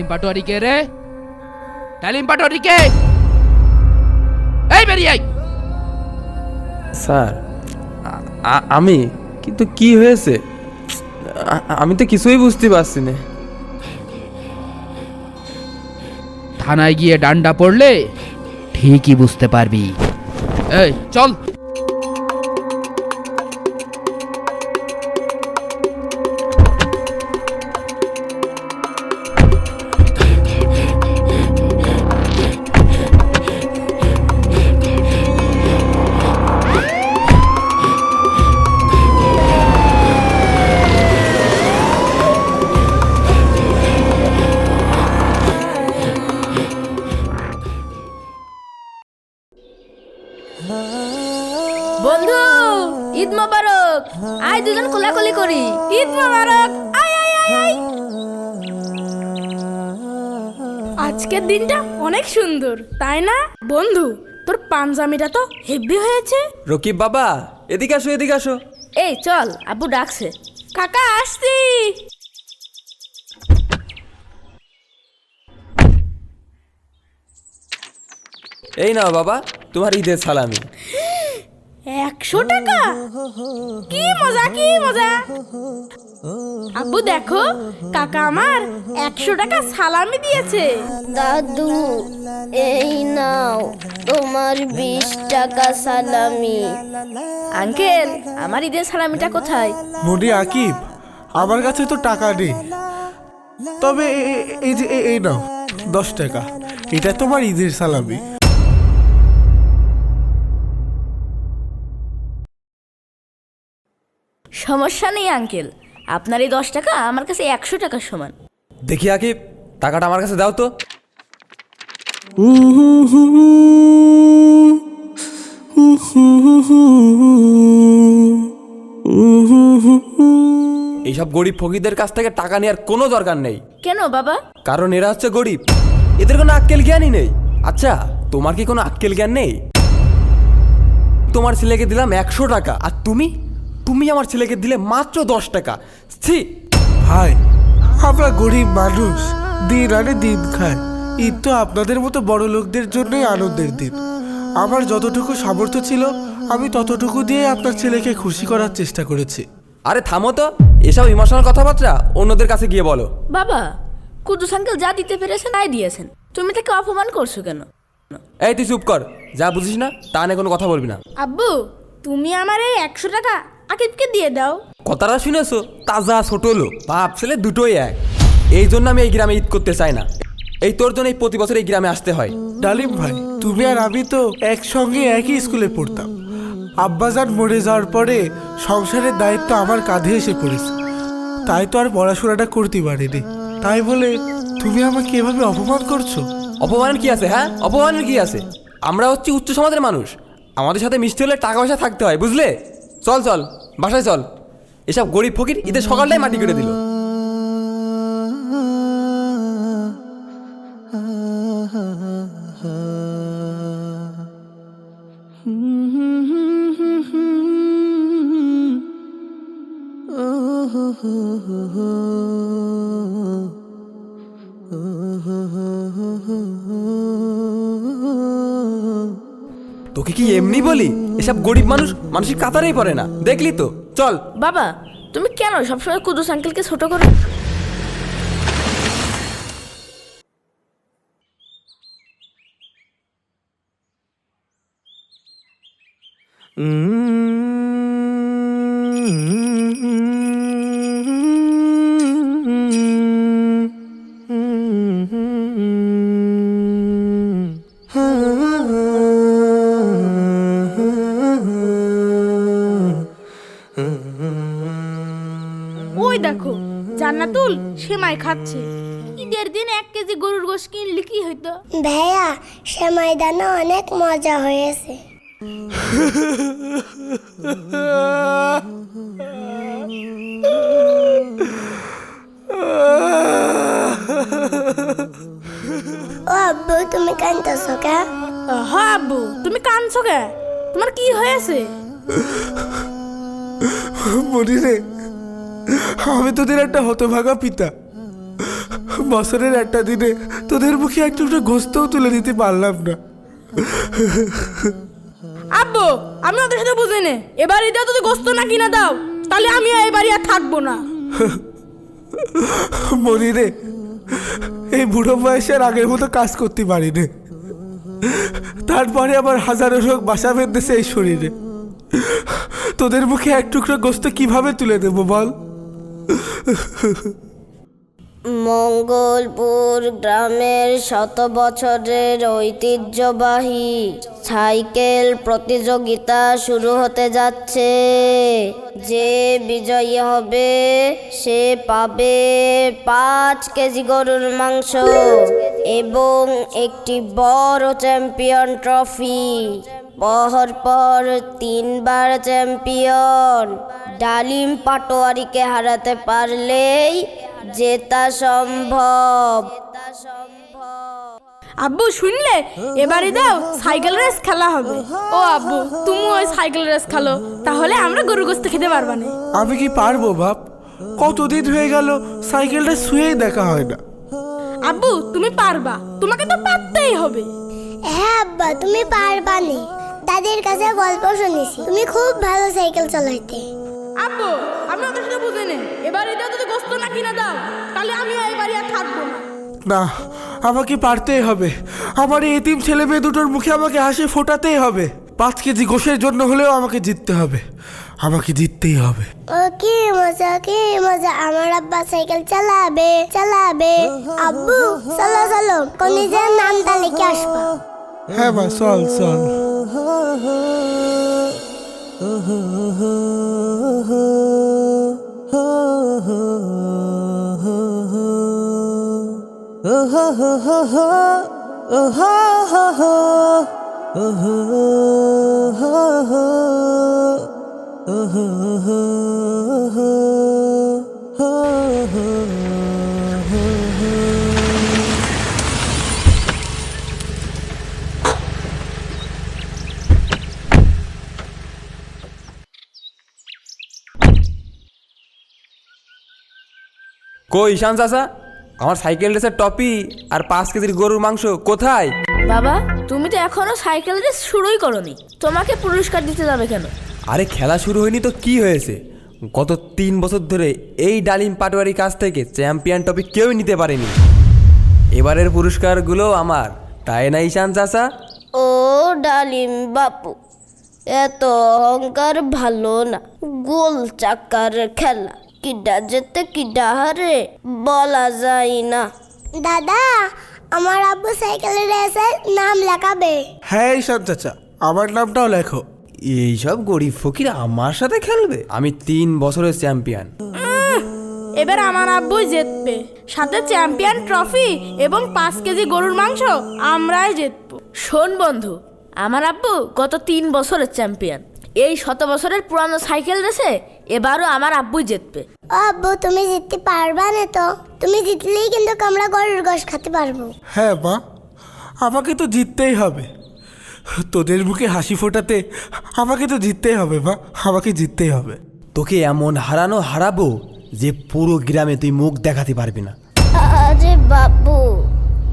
ডালিম পাটোয়ারি কে রে ডালিম পাটোয়ারি কে এই বেরিয়ে স্যার আমি? কিন্তু কি হয়েছে? আমি তো কিছুই বুঝতে পারছি না। থানায় গিয়ে ডান্ডা পড়লে ঠিকই বুঝতে পারবি। এই চল! আজকের দিনটা অনেক সুন্দর তাই না? বন্ধু তোর পাঞ্জামিটা তো হেভি হয়েছে। রকিব বাবা এদিকে আসো এদিকে আসো। এই চল আব্বু ডাকছে। কাকা আসছি। এই নাও বাবা তোমার ঈদের সালামি। একশো টাকা? কি মজা কি মজা? আব্বু দেখো কাকা আমার একশো টাকা সালামি দিয়েছে। দাদু এই নাও তোমার বিশ টাকা সালামি। আঙ্কেল আমার ঈদের সালামিটা কোথায়? মনি আকিব আমার কাছে তো টাকা নেই। তবে এই যে এই নাও দশ টাকা। এটা তোমার ঈদের সালামি। সমস্যা নেই আঙ্কেল। আপনার এই দশ টাকা আমার কাছে একশো টাকার সমান। দেখি আকিব টাকাটা আমার কাছে দাও তো। এইসব গরিব ফকিরদের কাছ থেকে টাকা নেওয়ার কোনো দরকার নেই। কেন বাবা? কারণ এরা হচ্ছে গরিব। এদের কোনো আক্কেল জ্ঞানই নেই। আচ্ছা তোমার কি কোনো আক্কেল জ্ঞান নেই? তোমার ছেলেকে দিলাম একশো টাকা আর তুমি? তুমি আমার ছেলেকে দিলে মাত্র দশ টাকা। ছি। ভাই আমরা গরিব মানুষ দিন আনে দিন খায়। ঈদ তো আপনাদের মতো বড় লোকদের জন্যই আনন্দের দিন। আমার যতটুকু সামর্থ্য ছিল আমি ততটুকু দিয়ে আপনার ছেলেকে খুশি করার চেষ্টা করেছি। আরে থামো তো এসব ইমোশনাল কথাবার্তা অন্যদের কাছে গিয়ে বলো। বাবা কুদ্দুস আঙ্কেল যা দিতে পেরেছেন তাই দিয়েছেন। তুমি তাকে অপমান করছ কেন? এই তুই চুপ কর যা বুঝিস না তা নিয়ে কোনো কথা বলবি না। আব্বু তুমি আমার এই একশো টাকা আকিবকে দিয়ে দাও? কথাটা শুনেছো? তাজা ছোট লো বাপ ছেলে দুটোই এক। এই জন্য আমি এই গ্রামে ঈদ করতে চাই না। এই তোর জন্য এই প্রতি বছর এই গ্রামে আসতে হয়। ডালিম ভাই তুমি আর আমি তো একসঙ্গে একই স্কুলে পড়তাম। আব্বাজান মরে যাওয়ার পরে সংসারের দায়িত্ব আমার কাঁধে এসে পড়েছে। তাই তো আর পড়াশোনাটা করতে পারিনি। তাই বলে তুমি আমাকে এভাবে অপমান করছ? অপমানের কি আছে হ্যাঁ? অপমানের কি আছে? আমরা হচ্ছি উচ্চ সমাজের মানুষ। আমাদের সাথে মিশতে হলে টাকা পয়সা থাকতে হয় বুঝলে? চল চল। বাসায় চল। এসব গরিব ফকির ঈদের সকালটাই মাটি করে দিল। তোকে কি এমনি বলি? এসব গরিব মানুষ মানুষের কাতারেই পড়ে না। দেখলি তো? চল। বাবা তুমি কেন সবসময় কুদুস আঙ্কেলকে ছোট করো? ওই সেমাই ঈদের দিন এক কেজি গরুর গোশ কিনলে কি হইতো? ভাইয়া সে ময়দানে অনেক মজা হয়েছে। ও আব্বু তুমি কান্দছো কে? হ আব্বু তুমি কাঁদছো কে? তোমার কি হয়েছে? মনি রে আমি তোদের একটা হতভাগা পিতা। বছরের একটা দিনে তোদের মুখে একটু একটু গোস্তও তুলে দিতে পারলাম না। আব্বু আমি ওদের সাথে বুঝি নে এবার এটা যদি গোস্ত না কিনা দাও তাহলে আমি এই বাড়ি আর থাকব না। মরি রে এই বুড়ো বয়সে আর আগের মতো কাজ করতে পারি রে তারপরে আবার হাজারো রোগ বাসা বেঁধেছে এই শরীরে। তোদের মুখে এক টুকরো গোস্ত কীভাবে তুলে দেবো বল? মঙ্গলপুর গ্রামের শত বছরের ঐতিহ্যবাহী সাইকেল প্রতিযোগিতা শুরু হতে যাচ্ছে। যে বিজয়ী হবে, সে পাবে পাঁচ কেজি গরুর মাংস এবং একটি বড় চ্যাম্পিয়ন ট্রফি। পর পর তিনবার চ্যাম্পিয়ন। ডালিম পাটোয়ারিকে হারাতে পারলেই জেতা সম্ভব। আব্বু শুনলে? এবারে দাও সাইকেল রেস খেলা হবে। ও আব্বু তুমি ওই সাইকেল রেস খেলো তাহলে আমরা গরু গোস্ত খেতে পারবা না। আমি কি পারব বাপ? কতদিন হয়ে গেল সাইকেলটা শুয়েই দেখা হয় না। আব্বু তুমি পারবা তোমাকে তো পারতেই হবে। হ্যাঁ আব্বা তুমি পারবা নে। দাদির কাছে গল্প শুনেছি। তুমি খুব ভালো সাইকেল চালাইতে। আব্বু আমি ওদের সাথে বুঝে নে এবার এটা যদি গোস্ত না কিনা দাও তাহলে আমি এই বাড়ি আর থাকব না। না আমাকে পারতেই হবে। আমার এই এতিম ছেলে মেয়ে দুটোর মুখে আমাকে হাসি ফোটাতেই হবে। পাঁচ কেজি গোশের জন্য হলেও আমাকে জিততে হবে। আমাকে জিততেই হবে। ও কি মজা কি মজা। আমার আব্বা সাইকেল চালাবে চালাবে। আব্বু চলো চলো। কনিজের নামটা লিখে আসবা? হ্যাঁ মা চল চল। Oh কই ঈশান চাচা? আমার সাইকেল রেসের টপি আর পাঁচ কেজির গরুর মাংস কোথায়? বাবা তুমি তো এখনও সাইকেল রেস শুরুই করনি। তোমাকে পুরস্কার দিতে যাবে কেন? আরে খেলা শুরু হয়নি তো কি হয়েছে? গত তিন বছর ধরে এই ডালিম পাটোয়ারি কাছ থেকে চ্যাম্পিয়ন টপি কেউই নিতে পারেনি। এবারের পুরস্কারগুলো আমার তাই না ঈশান চাচা? ও ডালিম বাপু এত অহংকার ভালো না গোল চাকার খেলা। কিডা যেতে কিডা হারে? বলা যায় না। দাদা আমার আব্বু সাইকেলের রেসে নাম লেখাবে। হ্যাঁ ঈশান চাচা আমার নামটাও লেখো। এইসব গরিব ফকির আমার সাথে খেলবে? আমি তিন বছরের চ্যাম্পিয়ন। এবার আমার আব্বুই জিতবে। সাথে চ্যাম্পিয়ন ট্রফি এবং পাঁচ কেজি গরুর মাংস আমরাই জিতবো। শোন বন্ধু আমার আব্বু গত তিন বছরের চ্যাম্পিয়ন। এই শত বছরের পুরানো সাইকেল রেসে এবারও আমার আব্বুই জিতবে। ও আব্বু তুমি জিততে পারবা না তো? তুমি জিতলেই কিন্তু আমরা গরুর গোশ খেতে পারব। হ্যাঁ মা। আমাকে তো জিততেই হবে। তোদের মুখে হাসি ফোটাতে আমাকে তো জিততেই হবে মা। আমাকে জিততেই হবে। তোকে এমন হারানো হারাবো যে পুরো গ্রামে তুই মুখ দেখাতে পারবি না। আরে বাপু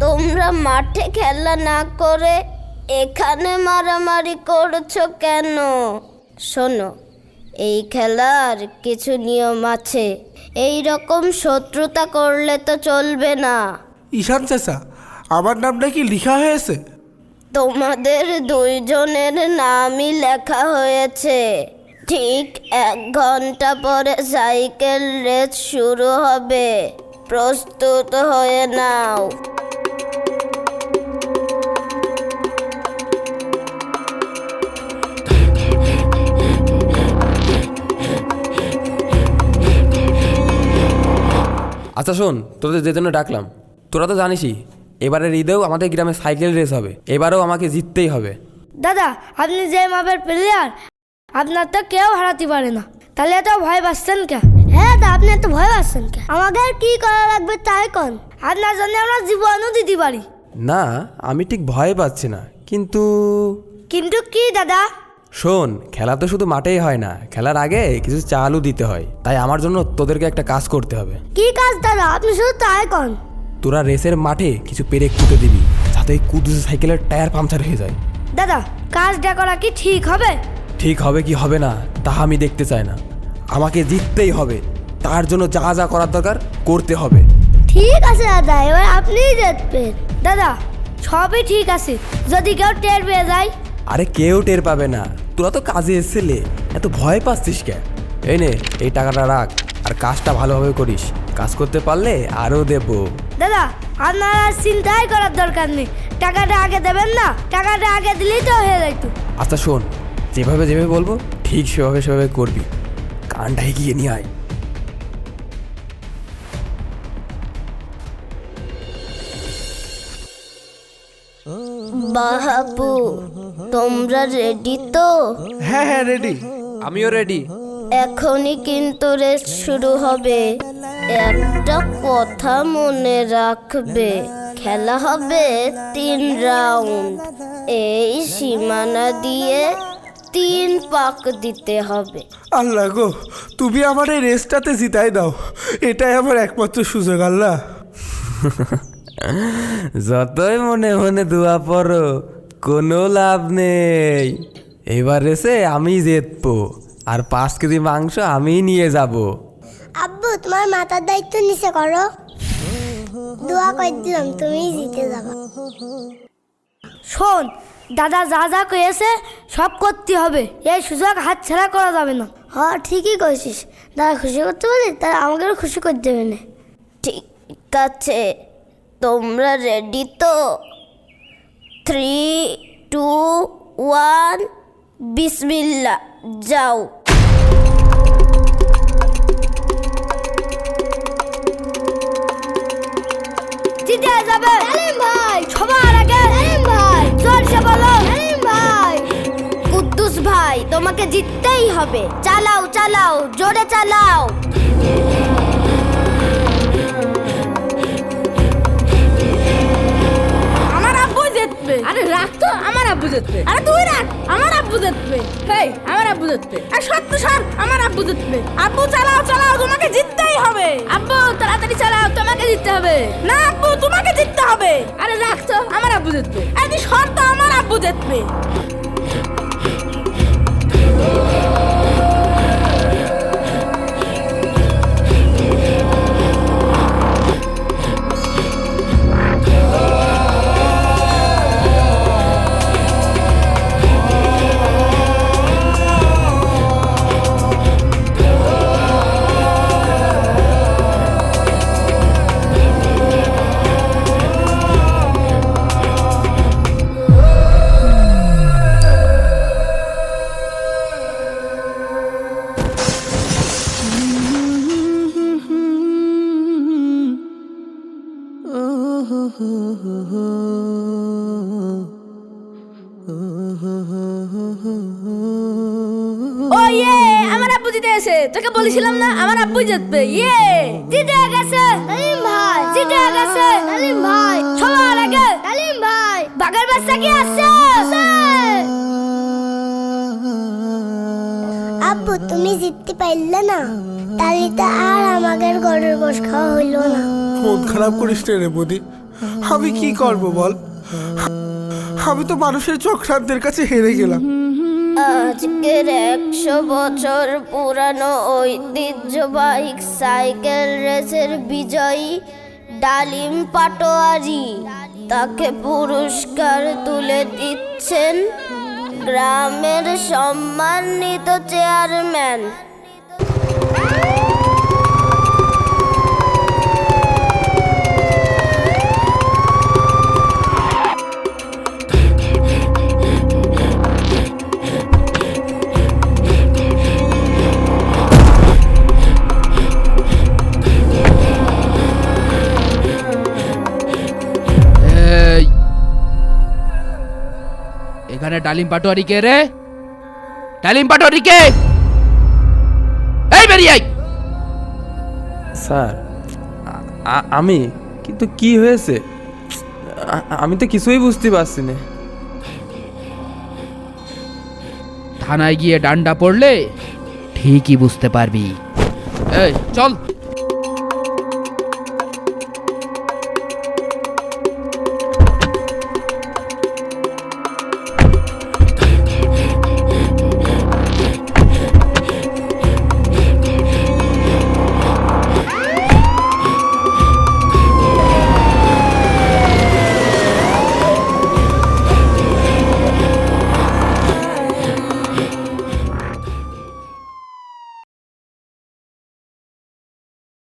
তোমরা মাঠে খেলা না করে এখানে মারামারি করছ কেন? শোনো এই খেলার কিছু নিয়ম আছে। এই রকম শত্রুতা করলে তো চলবে না। ঈশান চাচা আমার নামটা কি লেখা হয়েছে? তোমাদের দুইজনের নামই লেখা হয়েছে। ঠিক এক ঘণ্টা পরে সাইকেল রেস শুরু হবে। প্রস্তুত হয়ে নাও। আচ্ছা শোন তোদের যে জন্য ডাকলাম তোরা তো জানিসই এবারের ঈদেও আমাদের গ্রামে সাইকেল রেস হবে এবারেও আমাকে জিততেই হবে। দাদা আপনি যে মাপের প্লেয়ার আপনার তো কেউ হারাতে পারে না। তাহলে এত ভয় পাচ্ছেন কে? হ্যাঁ তা আপনি এত ভয় পাচ্ছেন কে? আমাকে আর কি করা লাগবে তাই কোন। আপনার জন্য আমরা জীবনও দিতে পারি। না আমি ঠিক ভয় পাচ্ছি না কিন্তু কিন্তু কি দাদা? শোন খেলা তো শুধু মাঠেই হয় না খেলার আগে কিছু চালও দিতে হয়। তাই আমার জন্য তোদেরকে একটা কাজ করতে হবে। কি কাজ দাদা? আপনি শুধু তাই কন। তোরা রেসের মাঠে কিছু পেরেক কুটে দিবি যাতে কুদ্দুসের সাইকেলের টায়ার পাংচার হয়ে যায়। দাদা কাজটা করা কি ঠিক হবে? ঠিক হবে কি হবে না তা আমি দেখতে চাই না। আমাকে জিততেই হবে তার জন্য যা যা করার দরকার করতে হবে। ঠিক আছে দাদা এবার আপনিই জিতবেন। দাদা সবই ঠিক আছে যদি কেউ টের পেয়ে যায়। আরে কেউ টের পাবে না তোরা তো কাজে এসেছিলে এত ভয় পাচ্ছিস কেন? এই নে এই টাকাটা রাখ আর কাজটা ভালোভাবে করিস। কাজ করতে পারলে আরও দেবো। দাদা আপনার আর চিন্তাই করার দরকার নেই। টাকাটা আগে দেবেন না টাকাটা আগে দিলেই তো হয়ে যাইতো আচ্ছা শোন যেভাবে যেভাবে বলব ঠিক সেভাবে সেভাবে করবি। কানটা এগিয়ে নিয়ে আয়। বাহাপু তোমরা রেডি তো? হ্যাঁ হ্যাঁ রেডি আমিও রেডি এখনই কিন্তু রেস শুরু হবে। একটা কথা মনে রাখবে খেলা হবে তিন রাউন্ড এই সীমানা দিয়ে তিন পাক দিতে হবে। আল্লাহ গো তুমি আমার এই রেসটাতে জিতাই দাও। এটাই আমার একমাত্র সুযোগ আল্লাহ। যতই মনে মনে দোয়া পড়ো কোনো লাভ নেই। এবার এসে আমি জিতবো। আর পাঁচ কেজি মাংস আমি নিয়ে যাব। আব্বু তোমার মাথার দায়িত্ব নিচে করো। দোয়া করে দিলাম তুমি জিতে যাবা। শোন দাদা যা যা কয়েছে সব করতে হবে। এই সুযোগ হাত ছাড়া করা যাবে না। হ্যাঁ ঠিকই কইছিস। দাদা খুশি করতে পারি তাহলে আমাকেও খুশি করে দেবে না। ঠিক আছে তোমরা রেডি তো? থ্রি টু ওয়ান বিসমিল্লা যাও। জিতে যাবে। ভাই। সবার আগে ভাই। জোরসে বলো। সালিম ভাই। কুদ্দুস ভাই তোমাকে জিততেই হবে। চালাও চালাও জোরে চালাও। তো আমার আব্বু জিতবে আরে তুই রাখ, আমার আব্বু জিতবে হেই, আমার আব্বু জিতবে আর সত্য, সর, আমার আব্বু জিতবে আব্বু, চালাও চালাও, তোমাকে জিততেই হবে। আব্বু, তাড়াতাড়ি চালাও, তোমাকে জিততে হবে। না, আব্বু, তোমাকে জিততে হবে। আরে রাখ তো, আমার আব্বু জিতবে আরে তুই সর তো, আমার আব্বু জিতবে তোকে বলেছিলাম না আমার আব্বু জিতবে। ইয়ে! জিতে গেছে। সালিম ভাই। জিতে গেছে। সালিম ভাই। সবার আগে। সালিম ভাই। বাঘের বাচ্চা কি আসছে আব্বু তুমি জিততে পারলে না। তাহলে তো আর আমাদের গরুর গোশ খাওয়া হইল না। মন খারাপ করিস না রে বদি। আমি কি করব বল? আমি তো মানুষের চক্রান্তের কাছে হেরে গেলাম। আজকের একশো বছর পুরানো ঐতিহ্যবাহী সাইকেল রেসের বিজয়ী ডালিম পাটোয়ারি। তাকে পুরস্কার তুলে দিচ্ছেন গ্রামের সম্মানিত চেয়ারম্যান। এখানে ডালিম পাটোয়ারি কে রে? ডালিম পাটোয়ারি কে? এই বেরিয়ে স্যার আমি? কিন্তু কি হয়েছে? আমি তো কিছুই বুঝতে পারছি না। থানায় গিয়ে ডান্ডা পড়লে ঠিকই বুঝতে পারবি। এই চল।